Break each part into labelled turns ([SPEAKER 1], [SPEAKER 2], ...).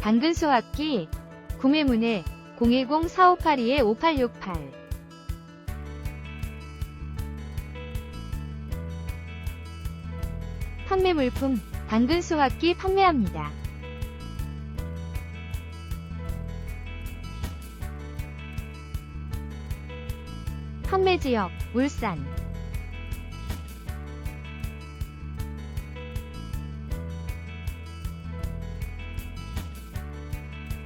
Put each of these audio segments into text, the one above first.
[SPEAKER 1] 당근 수확기 구매 문의 010-4582-5868 판매 물품 당근 수확기 판매합니다. 판매 지역 울산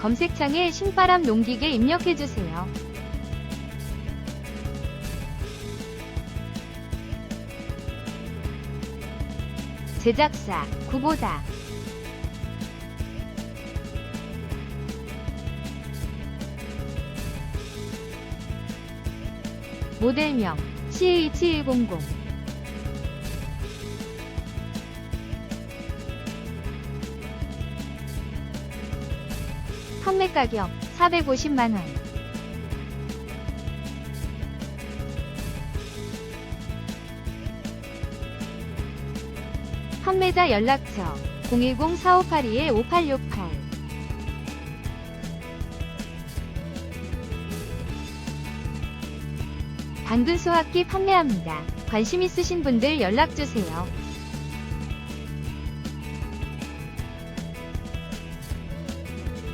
[SPEAKER 1] 검색창에 신바람 농기계 입력해주세요. 제작사 구보다 모델명 CH100 판매 가격 450만원 판매자 연락처 010-4582-5868 당근 수확기 판매합니다. 관심 있으신 분들 연락주세요.